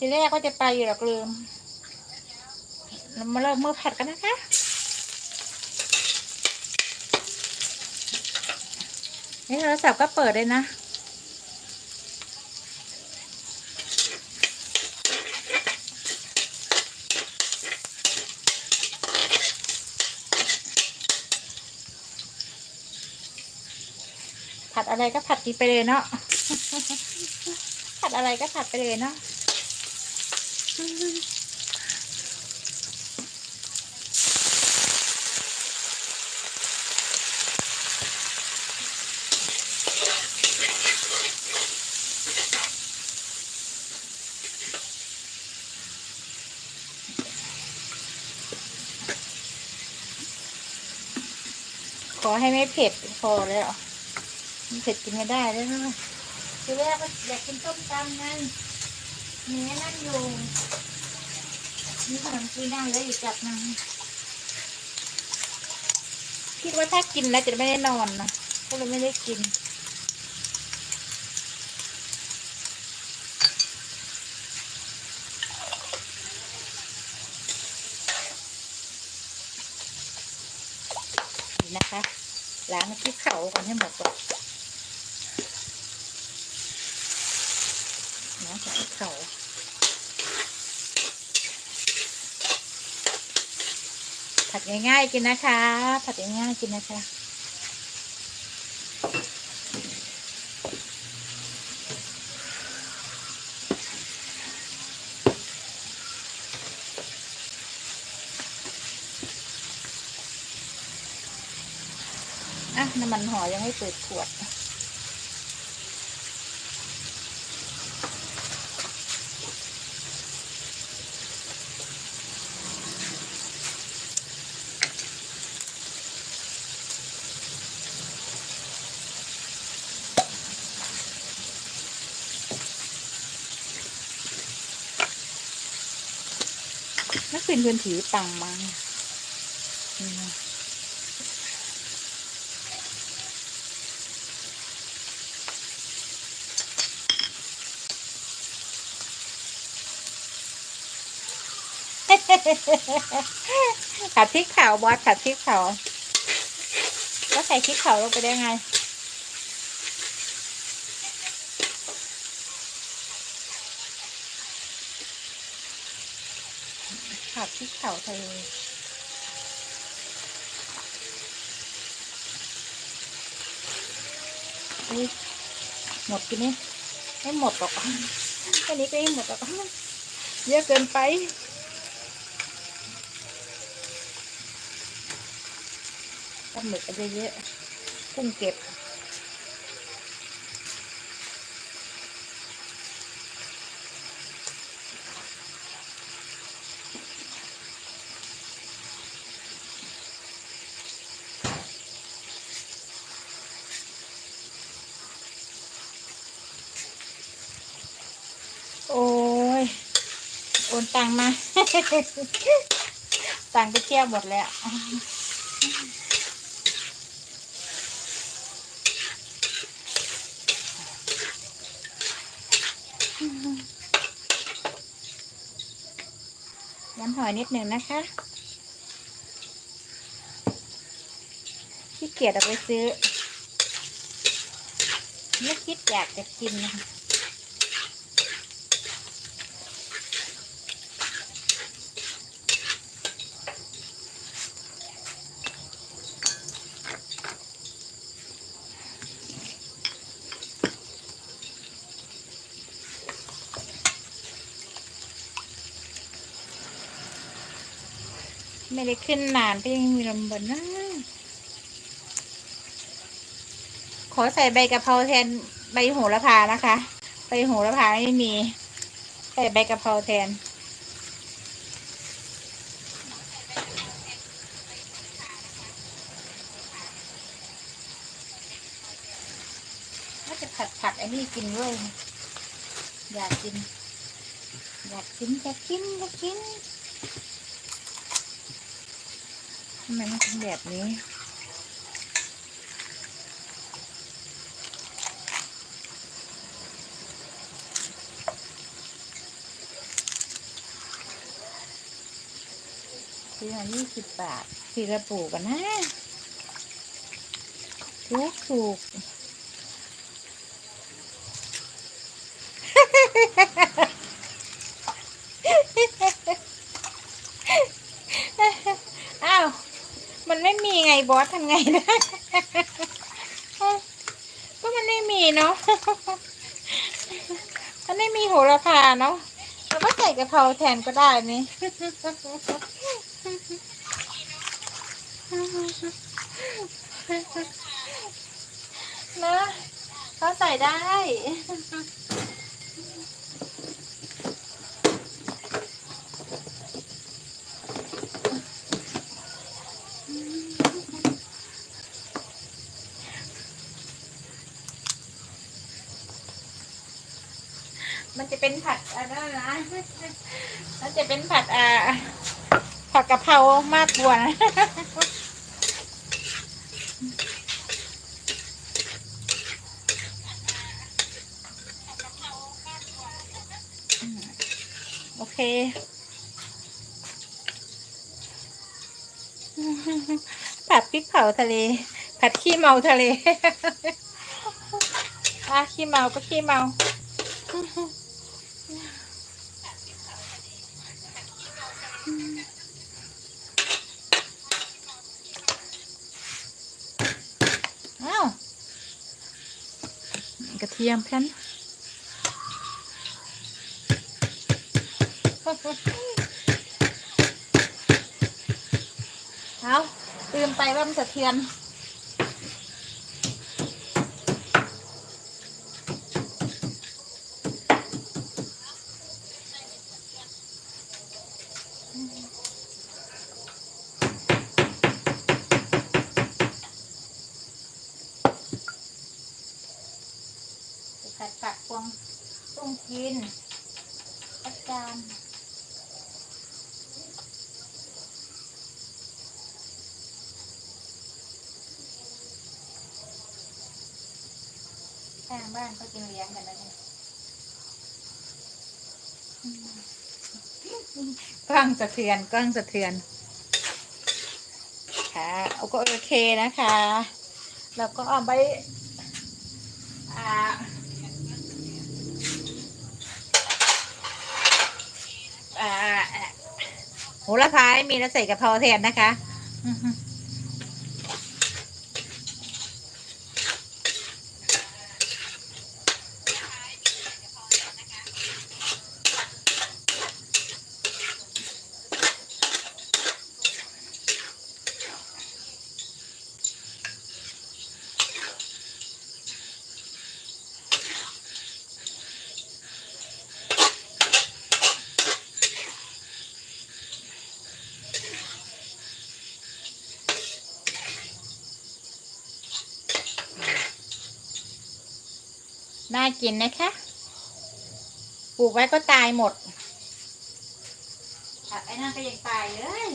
ทีแรกก็จะไปอยู่หรอกลืมเรามาเริ่มมือผัดกันนะคะ นี่โทรศัพท์ก็เปิดเลยนะผัดอะไรก็ผัดกินไปเลยเนาะ ผัดอะไรก็ผัดไปเลยเนาะ ขอให้ไม่เผ็ดพอเลยเหรอเผ็ดกินไม่ได้แล้วนะทีแรกก็อยากกินต้มตำนั่น เนื้อนั่นอยู่มีขนมจีนนั่งแล้วอีกจับนึงคิดว่าถ้ากินแล้วจะไม่ได้นอนนะก็เลยไม่ได้กิน นี่นะคะล้างที่เขาก่อนให้หมดก่อนล้างที่เขาผัด ง่ายๆกินนะคะ ผัดง่ายๆกินนะคะอะน้ำมันหอยยังไม่เปิดขวด นักเป็นพื้นถือตังมาผัดพริกเผาบอสผัดพริกเผาก็ใส่พริกเผาลงไปได้ไง ผัดพริกเผาทะเลหมดกินนี่ไม่หมดหรอกแค่นี้ก็ไม่หมดหรอกเยอะเกินไปปลาหมึกเอาเยอะๆกุ้งเก็บ โอ้ย โอ นตังมา ตังไปเที่ยวหมดแล้วน้ำหอยนิดหนึ่งนะคะขี้เกียจเอาไปซื้อไม่คิดอยากจะกินนะคะ ไม่ได้ขึ้นนานก็ยังมีลมบนนะขอใส่ใบกะเพราแทนใบโหระพานะคะใบโหระพาไม่มี ใส่ใบกะเพราแทนว่าจะผัดผัดไอ้นี่กินด้วย อยากกิน อยากกินอยากกินอยากกิน ทำไมมันเป็นแบบนี้ ซื้อมายี่สิบบาทสี่ระปูกกันนะถูกถูกฮ่าฮ่าฮ่า มันไม่มีไงบอสทำไงได้ ก็มันไม่มีเนาะ มันไม่มีโหระพาเนาะเราก็ใส่กะเพราแทนก็ได้นี่นะเขาใส่ได้ มันจะเป็นผัดอะไรนะมันจะเป็นผัดอ่าผัดกะเพรามากกว่านะโอเคผัดพริกเผาทะเล ผัดขี้เมาทะเลอะขี้เมาก็ขี้เมา อ้าวกระเทียมเพื่อนเอาลืมไปว่ามันสะเทือน ผัดผักพวงตุ้ง กินอาจารย์ข้างบ้านเขากินเลี้ยงกันแล้วเนี่ยกล้องสะเทือนกล้องสะเทือน ค่ะเอาก็โอเคนะคะ แล้วก็เอาไปอ่า อ่า โหระพาไม่มีแล้วใส่กะเพราแทนนะคะ น่ากินนะคะ ปลูกไว้ก็ตายหมดไอ้นั่นก็ยังตายเลย